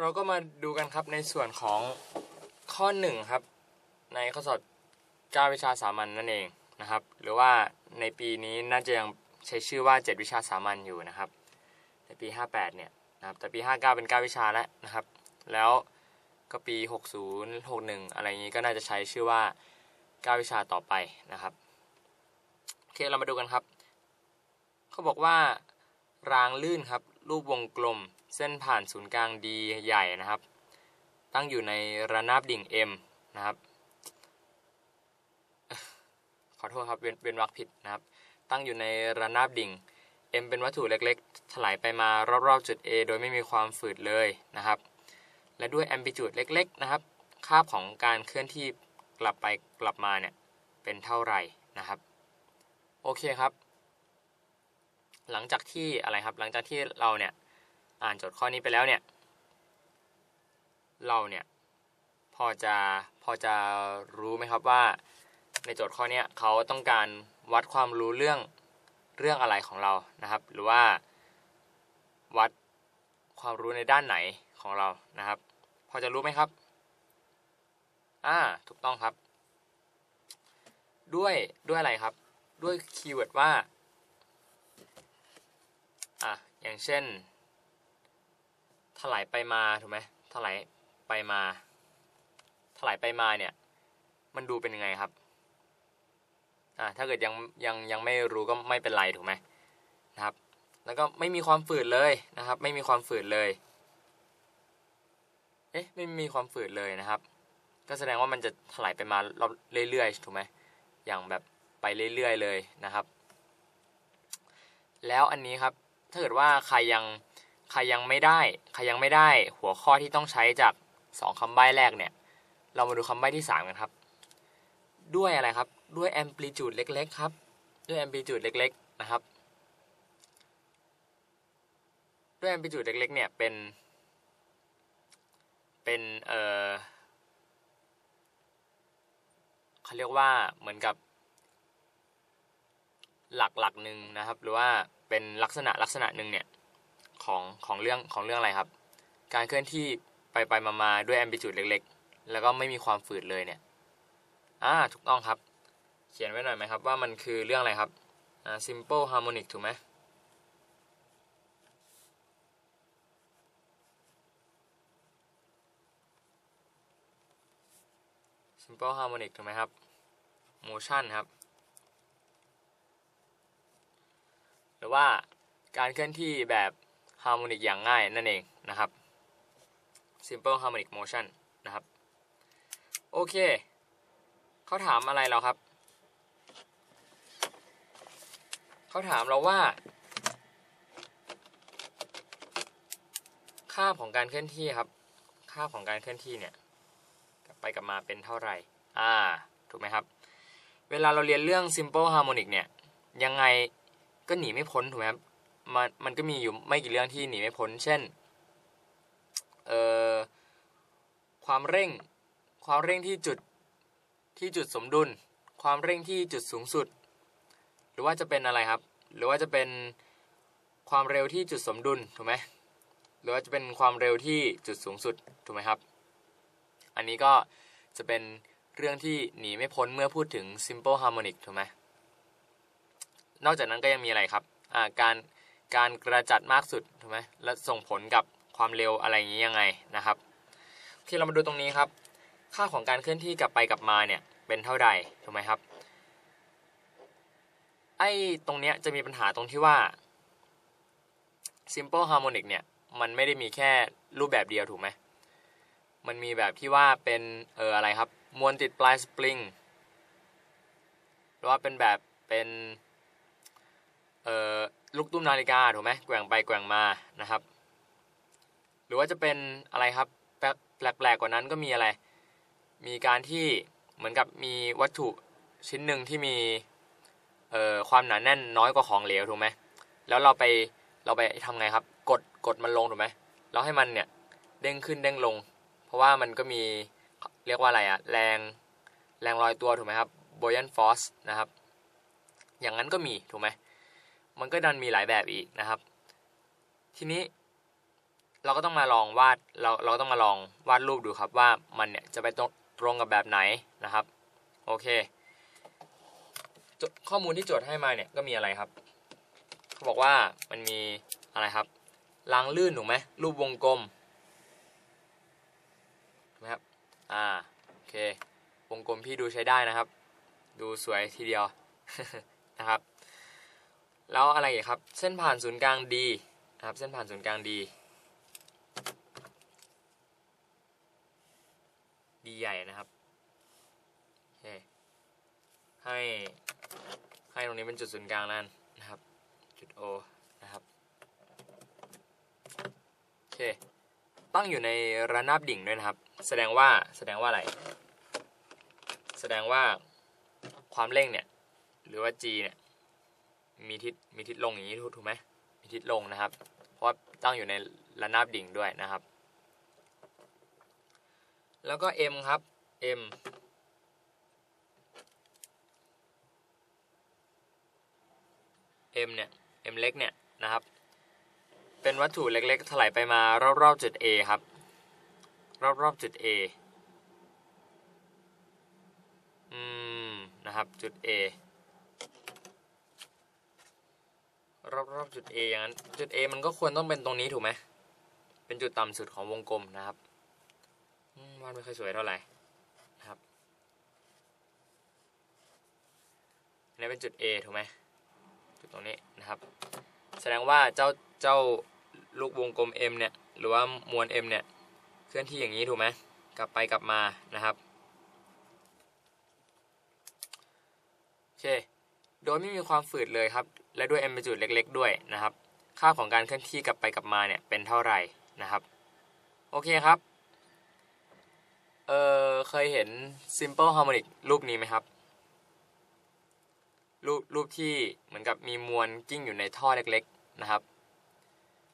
เราก็มาดูกันครับในส่วนของข้อหนึ่งครับ ในข้อสอบเก้าวิชาสามัญนั่นเองนะครับ หรือว่าในปีนี้น่าจะยังใช้ชื่อว่า7วิชาสามัญอยู่นะครับ ในปี58เนี่ยนะครับแต่ปี59เป็น9วิชาแล้วนะครับ แล้วก็ปี60 61อะไรอย่างนี้ก็น่าจะใช้ชื่อว่า9วิชาต่อไปนะครับโอเคเรามาดูกันครับ เขาบอกว่ารางลื่นครับรูปวงกลม เส้นผ่านศูนย์กลางดีใหญ่นะครับ ตั้งอยู่ในระนาบดิ่ง M นะครับ ขอโทษครับเว้นเว้นวรรคผิดนะครับ ตั้งอยู่ในระนาบดิ่ง M เป็นวัตถุเล็กๆ ถลายไปมารอบๆ จุด A โดยไม่มีความฝืดเลยนะครับ และด้วยแอมพลิจูดเล็กๆ นะครับคาบของการเคลื่อนที่กลับไปกลับมาเนี่ยเป็นเท่าไหร่นะครับ โอเคครับ หลังจากที่อะไรครับ หลังจากที่เราเนี่ย อ่านโจทย์ข้อนี้ไปแล้วเนี่ย เราเนี่ยพอจะพอจะรู้ไหมครับว่า ในโจทย์ข้อนี้เขาต้องการวัดความรู้เรื่องเรื่องอะไรของเรานะครับ หรือว่าวัดความรู้ในด้านไหนของเรานะครับ พอจะรู้ไหมครับอ่าถูกต้องครับ ด้วยด้วยอะไรครับ ด้วยคีย์เวิร์ดว่าอะอย่างเช่น ลายไปมาถูกไหมถลายไปมา ถลายไปมาเนี่ย มันดูเป็นยังไงครับอ่าถ้าเกิดยังยังยังไม่รู้ก็ไม่เป็นไรถูกไหมนะครับ แล้วก็ไม่มีความฝืดเลยนะครับ ไม่มีความฝืดเลยเอ๊ะไม่มีความฝืดเลยนะครับ ก็แสดงว่ามันจะถลายไปมาเรื่อยๆถูกไหมอย่างแบบไปเรื่อยๆเลยนะครับ แล้วอันนี้ครับถ้าเกิดว่าใครยัง ใครยังไม่ได้ ใครยังไม่ได้ หัวข้อที่ต้องใช้จากสองคำใบ้แรกเนี่ย เรามาดูคำใบ้ที่สามกันครับ ด้วยอะไรครับ ด้วยแอมพลิจูดเล็กๆครับ ด้วยแอมพลิจูดเล็กๆนะครับ ด้วยแอมพลิจูดเล็กๆเนี่ยเป็น เป็น เอ่อเขาเรียกว่าเหมือนกับหลักหลักหนึ่งนะครับ หรือว่าเป็นลักษณะลักษณะหนึ่งเนี่ย ของของเรื่องของเรื่องอะไรครับ การเคลื่อนที่ไปไปมามาด้วยแอมพลิจูดเล็ก ๆ แล้วก็ไม่มีความฝืดเลยเนี่ยอ่าถูกต้องครับ เขียนไว้หน่อยไหมครับว่ามันคือเรื่องอะไรครับอ่า simple harmonic ถูกไหม simple harmonic ถูกไหมครับ motion ครับ หรือว่าการเคลื่อนที่แบบ ฮาร์โมนิกอย่างง่ายนั่นเองนะครับ simple harmonic motion นะครับ โอเค เขาถามอะไรเราครับ เขาถามเราว่า ค่าของการเคลื่อนที่ครับ ค่าของการเคลื่อนที่เนี่ยกลับไปกลับมาเป็นเท่าไหร่ อ่า ถูกไหมครับ เวลาเราเรียนเรื่อง simple harmonic เนี่ย ยังไงก็หนีไม่พ้นถูกไหมครับ มันมันก็มีอยู่ไม่กี่เรื่องที่หนีไม่พ้น เช่นเอ่อความเร่ง ความเร่งที่จุดที่จุดสมดุล ความเร่งที่จุดสูงสุด หรือว่าจะเป็นอะไรครับ หรือว่าจะเป็นความเร็วที่จุดสมดุลถูกไหมหรือว่าจะเป็นความเร็วที่จุดสูงสุดถูกไหมครับ อันนี้ก็จะเป็นเรื่องที่หนีไม่พ้นเมื่อพูดถึง simple harmonic ถูกไหมนอกจากนั้นก็ยังมีอะไรครับ อ่า การ การกระจัดมากสุดถูกไหมและส่งผลกับความเร็วอะไรอย่างนี้ยังไงนะครับที่เรามาดูตรงนี้ครับ ค่าของการเคลื่อนที่กลับไปกลับมาเนี่ยเป็นเท่าใดถูกไหมครับไอ้ตรงเนี้ยจะมีปัญหาตรงที่ว่า simple harmonic เนี่ยมันไม่ได้มีแค่รูปแบบเดียวถูกไหมมันมีแบบที่ว่าเป็นเอออะไรครับมวลติดปลายสปริงหรือว่าเป็นแบบเป็น เอ่อลูกตุ้มนาฬิกาถูกไหมแกว่งไปแกว่งมานะครับ หรือว่าจะเป็นอะไรครับแปลกแปลกกว่านั้นก็มีอะไร มีการที่เหมือนกับมีวัตถุชิ้นหนึ่งที่มีเอ่อความหนาแน่นน้อยกว่าของเหลวถูกไหมแล้วเราไปเราไปทำไงครับ กดกดมันลงถูกไหมแล้วให้มันเนี่ยเด้งขึ้นเด้งลง เพราะว่ามันก็มีเรียกว่าอะไรอะแรงแรงลอยตัวถูกไหมครับ buoyant force นะครับ อย่างนั้นก็มีถูกไหม มันก็ดันมีหลายแบบอีกนะครับ ทีนี้เราก็ต้องมาลองวาดเราเราก็ต้องมาลองวาดรูปดูครับว่ามันเนี่ยจะไปตรงตรงกับแบบไหนนะครับโอเค ข้อมูลที่โจทย์ให้มาเนี่ยก็มีอะไรครับเขาบอกว่ามันมีอะไรครับรางลื่นถูกไหมรูปวงกลมถูกไหมครับอ่าโอเควงกลมพี่ดูใช้ได้นะครับ ดูสวยทีเดียวนะครับ แล้วอะไรครับ เส้นผ่านศูนย์กลางดีนะครับ เส้นผ่านศูนย์กลางดีดีใหญ่นะครับโอเคให้ให้ตรงนี้เป็นจุดศูนย์กลางนั่นนะครับ จุด O นะครับโอเคตั้งอยู่ในระนาบดิ่งด้วยนะครับ แสดงว่าแสดงว่าอะไร แสดงว่าความเร่งเนี่ย หรือว่า g เนี่ย มีทิศมีทิศลงอย่างนี้ถูกถูกไหมมีทิศลงนะครับ เพราะตั้งอยู่ในระนาบดิ่งด้วยนะครับ แล้วก็ m ครับ m m เนี่ย m เล็กเนี่ยนะครับ เป็นวัตถุเล็กๆถลายไปมารอบๆจุด A ครับ รอบๆจุด A อืมนะครับจุด A รอบรอบจุด A อย่างนั้น จุด A มันก็ควรต้องเป็นตรงนี้ถูกไหม เป็นจุดต่ำสุดของวงกลมนะครับวาดไม่ค่อยสวยเท่าไหร่นะครับนนี้เป็นจุด A ถูกไหมจุดตรงนี้นะครับ แสดงว่าเจ้าเจ้าลูกวงกลม M เนี่ย หรือว่ามวล M เนี่ย เคลื่อนที่อย่างนี้ถูกไหม กลับไปกลับมานะครับ โอเค โดยไม่มีความฝืดเลยครับ และด้วย m เป็นจุดเล็ก ๆ ด้วยนะครับ ค่าของการเคลื่อนที่กลับไปกลับมาเนี่ยเป็นเท่าไหร่นะครับ โอเคครับ เออเคยเห็น simple harmonic รูปนี้ไหมครับ รูปรูปที่เหมือนกับมีมวลกิ้งอยู่ในท่อเล็ก ๆนะครับ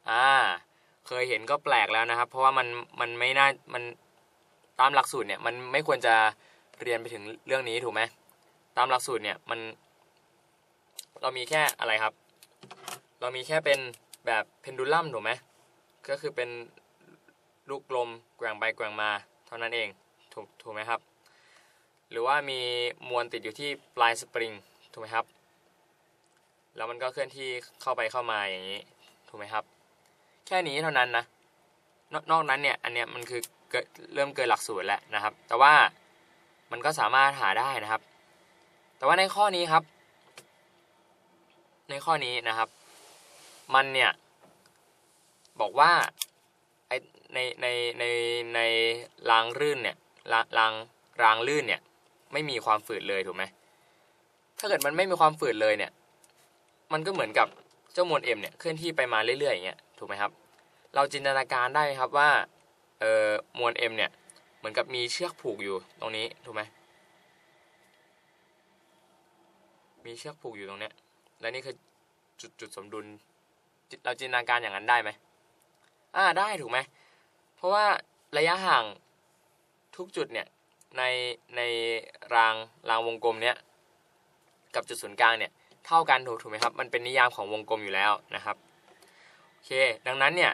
อ่า เคยเห็นก็แปลกแล้วนะครับ เพราะว่ามันมันไม่น่ามันตามหลักสูตรเนี่ยมันไม่ควรจะเรียนไปถึงเรื่องนี้ถูกไหมตามหลักสูตรเนี่ยมัน เรามีแค่อะไรครับ เรามีแค่เป็นแบบเพนดูลัมถูกไหมก็คือเป็นลูกลมแกว่งไปแกว่งมาเท่านั้นเองถูกถูกไหมครับ หรือว่ามีมวลติดอยู่ที่ปลายสปริงถูกไหมครับ แล้วมันก็เคลื่อนที่เข้าไปเข้ามาอย่างนี้ถูกไหมครับ แค่นี้เท่านั้นนะนอกนอกนั้นเนี่ยอันเนี้ยมันคือเกิดเริ่มเกินหลักสูตรแล้วนะครับ แต่ว่ามันก็สามารถหาได้นะครับ แต่ว่าในข้อนี้ครับ ในข้อนี้นะครับ มันเนี่ยบอกว่าไอในในในในรางรื่นเนี่ยรางรางรางลื่นเนี่ยไม่มีความฝืดเลยถูกไหมถ้าเกิดมันไม่มีความฝืดเลยเนี่ย มันก็เหมือนกับเจ้ามวล m เนี่ยเคลื่อนที่ไปมาเรื่อยๆอย่างเงี้ยถูกไหมครับ เราจินตนาการได้ครับว่าเอ่อมวล m เนี่ยเหมือนกับมีเชือกผูกอยู่ตรงนี้ถูกไหมมีเชือกผูกอยู่ตรงเนี้ย และนี่คือจุดจุดสมดุล เราจินตนาการอย่างนั้นได้ไหมอ่าได้ถูกไหม เพราะว่าระยะห่างทุกจุดเนี่ยในในรางรางวงกลมเนี้ยกับจุดศูนย์กลางเนี่ยเท่ากันถูกถูกไหมครับ มันเป็นนิยามของวงกลมอยู่แล้วนะครับโอเค ดังนั้นเนี่ย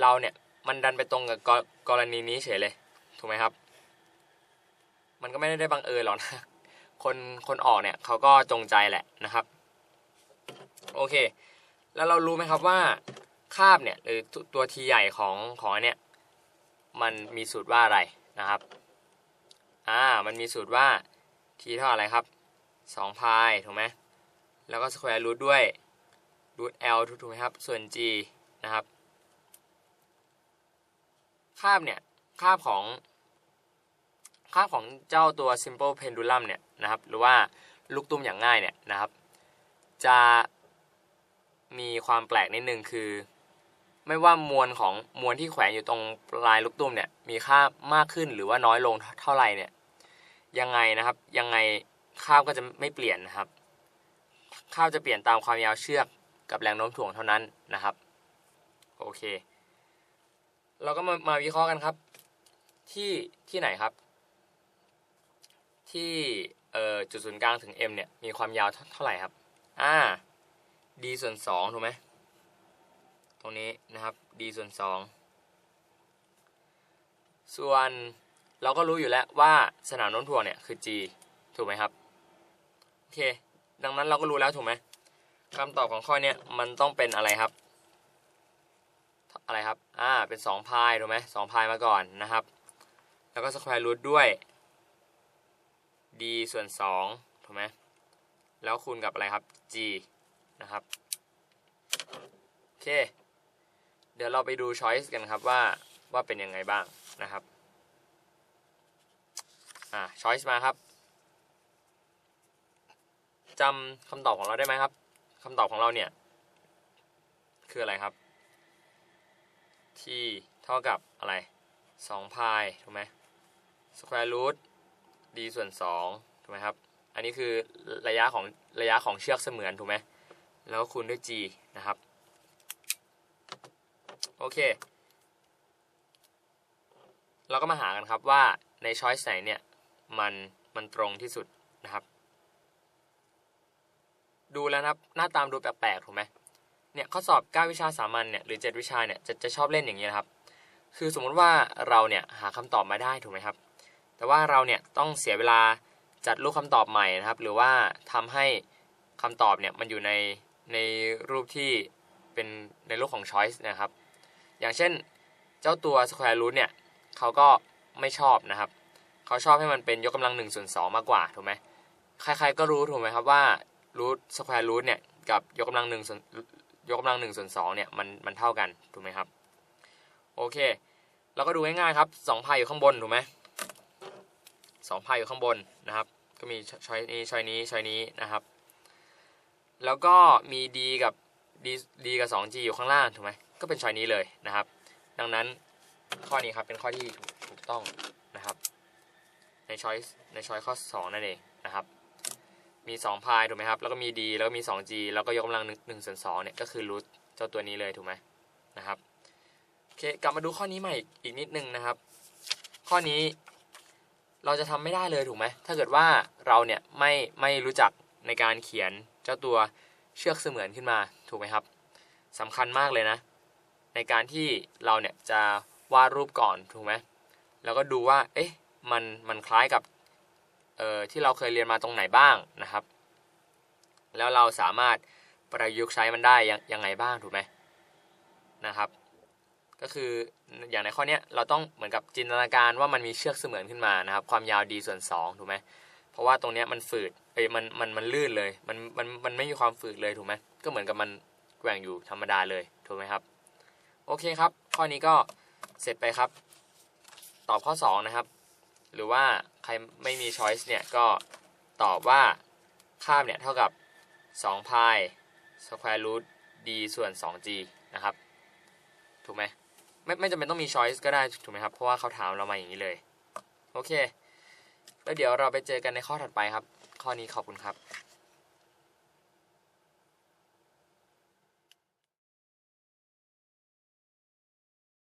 เราเนี่ยมันดันไปตรงกับกกรณีนี้เฉยเลยถูกไหมครับ มันก็ไม่ได้บังเอิญหรอกนะคนคนออกเนี่ยเขาก็จงใจแหละนะครับ โอเค แล้วเรารู้ไหมครับว่าคาบเนี่ยหรือตัวทีใหญ่ของของอันเนี้ยมันมีสูตรว่าอะไรนะครับอ่ามันมีสูตรว่าทีเท่าอะไรครับ2พายถูกไหมแล้วก็สแควร์รูทด้วยรูท L ถูกไหมครับ ส่วน G นะครับคาบเนี่ยคาบของคาบของเจ้าตัว simple pendulum เนี่ยนะครับ หรือว่าลูกตุ้มอย่างง่ายเนี่ยนะครับ จะ มีความแปลกนิดนึงคือ ไม่ว่ามวลของมวลที่แขวนอยู่ตรงปลายลูกตุ้มเนี่ยมีค่ามากขึ้นหรือว่าน้อยลงเท่าไหร่เนี่ยยังไงนะครับยังไงข้าวก็จะไม่เปลี่ยนนะครับ ข้าวจะเปลี่ยนตามความยาวเชือกกับแรงโน้มถ่วงเท่านั้นนะครับโอเค เราก็มามาวิเคราะห์กันครับ ที่ที่ไหนครับ ที่เอ่อจุดศูนย์กลางถึง M เนี่ยมีความยาวเท่าไหร่ครับอ่า d ส่วน2ถูกไหมตรงนี้นะครับ d ส่วน 2 ส่วนเราก็รู้อยู่แล้วว่าสนามโน้มถ่วงเนี่ยคือ g ถูกไหมครับโอเค ดังนั้นเราก็รู้แล้วถูกไหมคำตอบของข้อเนี้ยมันต้องเป็นอะไรครับ อะไรครับ อ่า เป็น2พายถูกไหมสองพายมาก่อนนะครับ แล้วก็สแควร์รูทด้วย d ส่วน2ถูกไหมแล้วคูณกับอะไรครับ g นะครับ โอเค เดี๋ยวเราไปดู choice กันครับว่าว่าเป็นยังไงบ้างนะครับ อ่า choice มาครับจำคำตอบของเราได้ไหมครับคำตอบของเราเนี่ย คืออะไรครับที่เท่ากับอะไร2พายถูกไหม square root d ส่วน2ถูกไหมครับ อันนี้คือระยะของระยะของเชือกเสมือนถูกไหม แล้วก็คูณด้วย g นะครับ โอเค เราก็มาหากันครับว่าในช้อยส์ไหนเนี่ย มันมันตรงที่สุดนะครับ ดูแล้วนะครับ หน้าตามดูแปลกๆถูกไหมเนี่ยข้อสอบ 9 วิชาสามัญเนี่ยหรือ 7 วิชาเนี่ยจะจะชอบเล่นอย่างนี้นะครับ คือสมมติว่าเราเนี่ยหาคำตอบมาได้ถูกไหมครับ แต่ว่าเราเนี่ยต้องเสียเวลาจัดรูปคำตอบใหม่นะครับ หรือว่าทำให้คำตอบเนี่ยมันอยู่ใน ในรูปที่เป็นในรูปของ choice นะครับ อย่างเช่นเจ้าตัว square root เนี่ยเขาก็ไม่ชอบนะครับเขาชอบให้มันเป็นยกกำลัง1ส่วน2มากกว่าถูกไหมใครๆก็รู้ถูกไหมครับว่า root square root เนี่ยกับยกกำลัง1ส่วนยกกำลัง1ส่วน2เนี่ยมันมันเท่ากันถูกไหมครับโอเคเราก็ดูง่ายๆครับ2พายอยู่ข้างบนถูกไหมสองพายอยู่ข้างบนนะครับ ก็มีช้อยนี้ช้อยนี้ช้อยนี้นะครับ แล้วก็มี d กับ d d กับ 2g อยู่ข้างล่างถูกไหมก็เป็นชอยนี้เลยนะครับ ดังนั้นข้อนี้ครับเป็นข้อที่ถูกถกต้องนะครับ ในช้อยในช้อยข้อ 2 นั่นเองนะครับ มี2พายถูกไหมครับ แล้วก็มี d แล้วก็มี 2g แล้วก็ยกกำลัง1ส่วน2เนี่ยก็คือรูทเจ้าตัวนี้เลยถูกไหมนะครับโอเคกลับมาดูข้อนี้ใหม่อีกนิดนึงนะครับ ข้อนี้เราจะทำไม่ได้เลยถูกไหมถ้าเกิดว่าเราเนี่ยไม่ไม่รู้จักในการเขียน เจ้าตัวเชือกเสมือนขึ้นมาถูกไหมครับสำคัญมากเลยนะ ในการที่เราเนี่ยจะวาดรูปก่อนถูกไหมแล้วก็ดูว่าเอ๊ะมันมันคล้ายกับเอ่อที่เราเคยเรียนมาตรงไหนบ้างนะครับ แล้วเราสามารถประยุกต์ใช้มันได้ยังยังไงบ้างถูกไหมนะครับ ก็คืออย่างในข้อเนี้ยเราต้องเหมือนกับจินตนาการว่ามันมีเชือกเสมือนขึ้นมานะครับ ความยาว d ส่วน2ถูกไหม ราะว่าตรงเนี้ยมันฝืดเอ้ยมันมันมันลื่นเลย มันมันมันไม่มีความฝืดเลยถูกไหมก็เหมือนกับมันแกว่งอยู่ธรรมดาเลยถูกไหมครับ โอเคครับ ข้อนี้ก็เสร็จไปครับ ตอบข้อ 2 นะครับ หรือว่าใครไม่มี choice เนี่ยก็ตอบว่าค่าเนี่ยเท่ากับ2พาย square root d ส่วน 2g นะครับ ถูกไหมไม่ไม่จำเป็นต้องมี choice ก็ได้ถูกไหมครับ เพราะว่าเขาถามเรามาอย่างนี้เลย โอเค แล้วเดี๋ยวเราไปเจอกันในข้อถัดไปครับ ข้อนี้ขอบคุณครับ